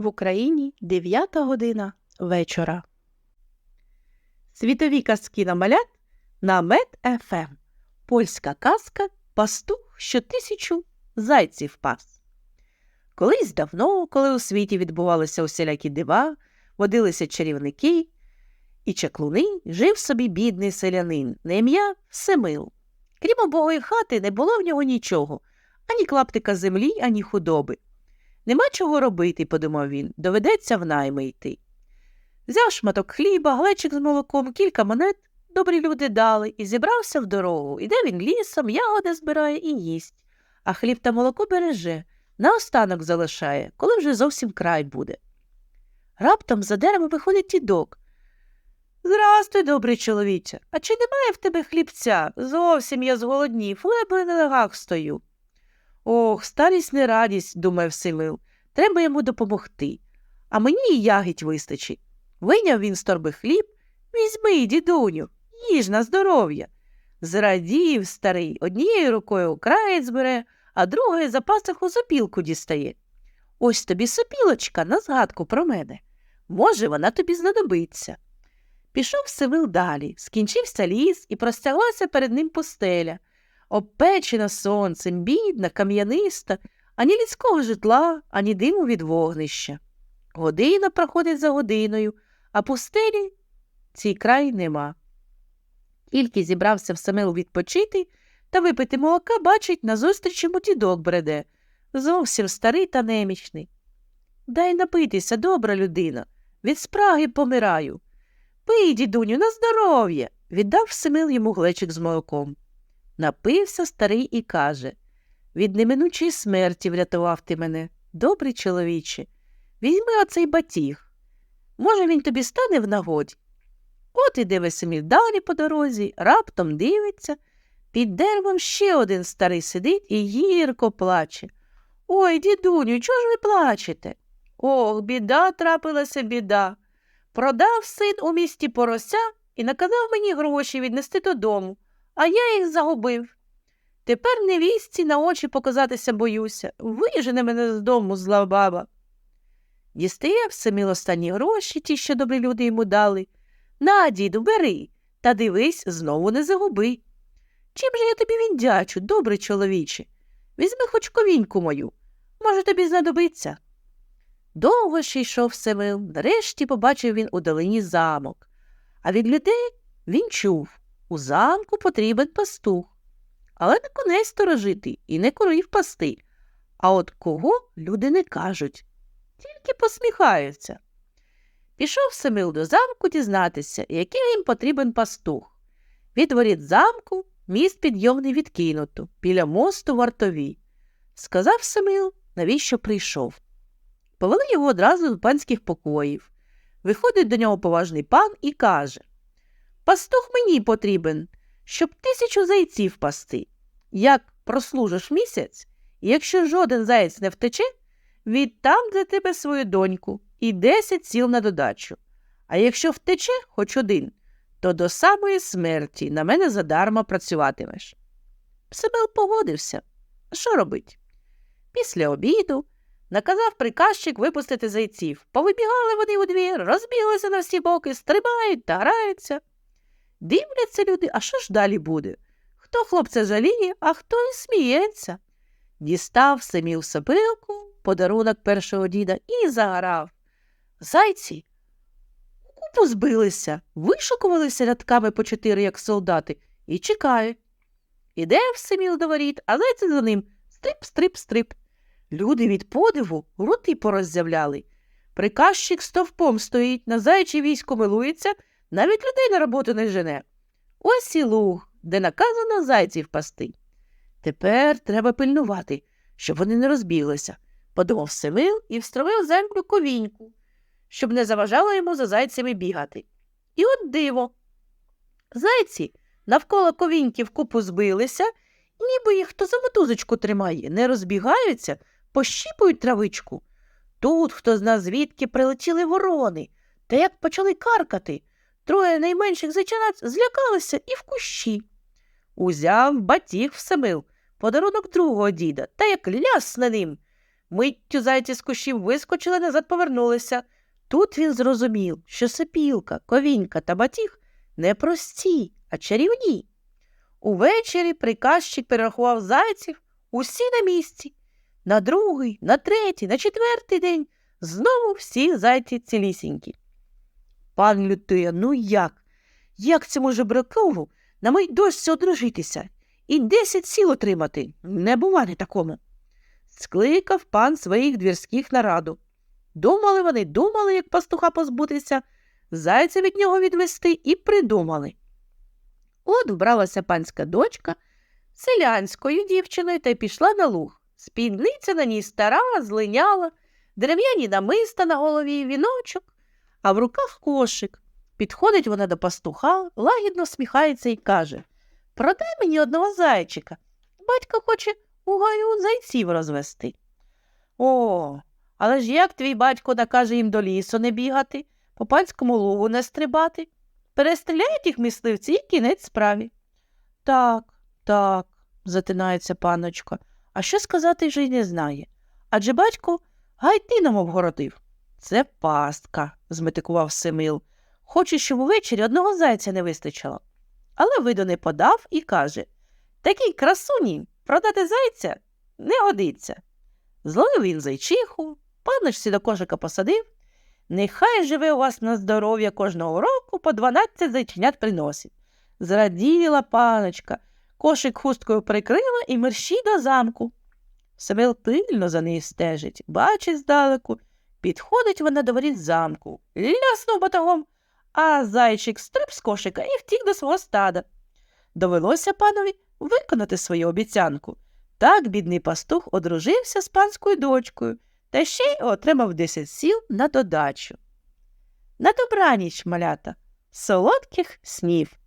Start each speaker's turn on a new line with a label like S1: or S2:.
S1: В Україні 9 година вечора. Світові казки на малят на Мед ФМ. Польська казка Пастух, що тисячу зайців пас. Колись давно, коли у світі відбувалися усілякі дива, водилися чарівники і чаклуни, жив собі бідний селянин на ім'я Семил. Крім убогої хати, не було в нього нічого, ані клаптика землі, ані худоби. Нема чого робити, подумав він, доведеться в найми йти. Взяв шматок хліба, глечик з молоком, кілька монет, добрі люди дали, і зібрався в дорогу. Іде він лісом, ягоди збирає і їсть, а хліб та молоко береже, наостанок залишає, коли вже зовсім край буде. Раптом за деревом виходить дідок. Здрастуй, добрий чоловіче, а чи немає в тебе хлібця? Зовсім я зголоднів, ледве на ногах стою. Ох, старість не радість, думає Всемил. Треба йому допомогти. А мені і ягідь вистачить. Вийняв він з торби хліб. Візьми, дідуню, їж на здоров'я. Зрадів старий, однією рукою краєць бере, а другою за пасаху сопілку дістає. Ось тобі сопілочка на згадку про мене. Може, вона тобі знадобиться. Пішов Сивил далі, скінчився ліс і простяглася перед ним пустеля обпечена сонцем, бідна, кам'яниста, ані людського житла, ані диму від вогнища. Година проходить за годиною, а пустелі цій край нема. Тільки зібрався в Самилу відпочити та випити молока, бачить, назустріч йому дідок бреде, зовсім старий та немічний. Дай напитися, добра людина, від спраги помираю. Пий, дідуню, на здоров'я, віддав Семил йому глечик з молоком. Напився старий і каже від неминучої смерті врятував ти мене, добрий чоловіче. Візьми оцей батіг. Може, він тобі стане в нагоді. От іде Весемір далі по дорозі, раптом дивиться. Під деревом ще один старий сидить і гірко плаче. Ой, дідуню, чого ж ви плачете? Ох, біда трапилася біда. Продав син у місті порося і наказав мені гроші віднести додому а я їх загубив. Тепер невістці на очі показатися боюся. Вижене мене з дому, зла баба. Дістає Всеміл останні гроші, ті, що добрі люди йому дали. На, діду, бери, та дивись, знову не загуби. Чим же я тобі віддячу, добрий чоловіче? Візьми хоч ковіньку мою. Може, тобі знадобиться. Довго ще йшов Семил, нарешті побачив він у долині замок, а від людей він чув у замку потрібен пастух, але не коней сторожити і не корів пасти. А от кого люди не кажуть, тільки посміхаються. Пішов Семил до замку дізнатися, який їм потрібен пастух. Від воріт замку міст підйомний відкинуто, біля мосту вартові. Сказав Семил, навіщо прийшов. Повели його одразу до панських покоїв. Виходить до нього поважний пан і каже Пастух мені потрібен, щоб тисячу зайців пасти. Як прослужиш місяць, якщо жоден заєць не втече, віддам для тебе свою доньку і десять сіл на додачу. А якщо втече хоч один, то до самої смерті на мене задарма працюватимеш. Псибел погодився. Що робить? Після обіду наказав приказчик випустити зайців. Повибігали вони у двір, розбіглися на всі боки, стрибають та граються. Дивляться люди, а що ж далі буде? Хто хлопця жаліє, а хто і сміється. Дістав Семів сопилку, подарунок першого діда і заграв. Зайці купу збилися, вишукувалися рядками по чотири, як солдати, і чекають. Іде Всеміл до воріт, а зайці за ним стрип, стрип, стрип. Люди від подиву роти пороззявляли. Приказчик стовпом стоїть, на зайче військо милується. Навіть людей на роботу не жене. Ось і луг, де наказано зайців пасти. Тепер треба пильнувати, щоб вони не розбіглися, подумав Семил і встромив землю ковіньку, щоб не заважало йому за зайцями бігати. І от диво. Зайці навколо ковіньки вкупу збилися, ніби їх хто за мотузочку тримає, не розбігаються, пощіпують травичку. Тут, хто зна звідки прилетіли ворони, та як почали каркати. Троє найменших зайчанат злякалися і в кущі. Узяв батіг в Семил, подарунок другого діда, та як лясне ним. Миттю зайці з кущів вискочили, назад повернулися. Тут він зрозумів, що сипілка, ковінька та батіг не прості, а чарівні. Увечері приказчик перерахував зайців усі на місці. На другий, на третій, на четвертий день знову всі зайці цілісінькі. Пан Лютия, ну як? Як цьому жебракову на моїй дочці одружитися і десять сіл отримати? Не буває такому. Скликав пан своїх двірських на раду. Думали вони, думали, як пастуха позбутися, зайця від нього відвести і придумали. От вбралася панська дочка селянською дівчиною та й пішла на луг. Спідниця на ній стара, злиняла, дерев'яні намиста на голові віночок, а в руках кошик. Підходить вона до пастуха, лагідно сміхається і каже Продай мені одного зайчика. Батько хоче у гаю зайців розвести. О, але ж як твій батько накаже їм до лісу не бігати, по панському лугу не стрибати? Перестріляють їх мисливці і кінець справі. Так, так, затинається паночка, а що сказати вже й не знає. Адже батько гайтином обгородив. Це пастка, зметикував Семил. Хоче, щоб увечері одного зайця не вистачило. Але виду не подав і каже Такій красуні продати зайця не годиться. Зловив він зайчиху, паночці до кошика посадив. Нехай живе у вас на здоров'я кожного року по дванадцять зайченят приносить. Зраділа паночка, кошик хусткою прикрила і мерщій до замку. Семил пильно за нею стежить, бачить здалеку, підходить вона до воріт замку, ляснув батагом, а зайчик стриб з кошика і втік до свого стада. Довелося панові виконати свою обіцянку. Так бідний пастух одружився з панською дочкою та ще й отримав десять сіл на додачу. На добраніч, малята, солодких снів!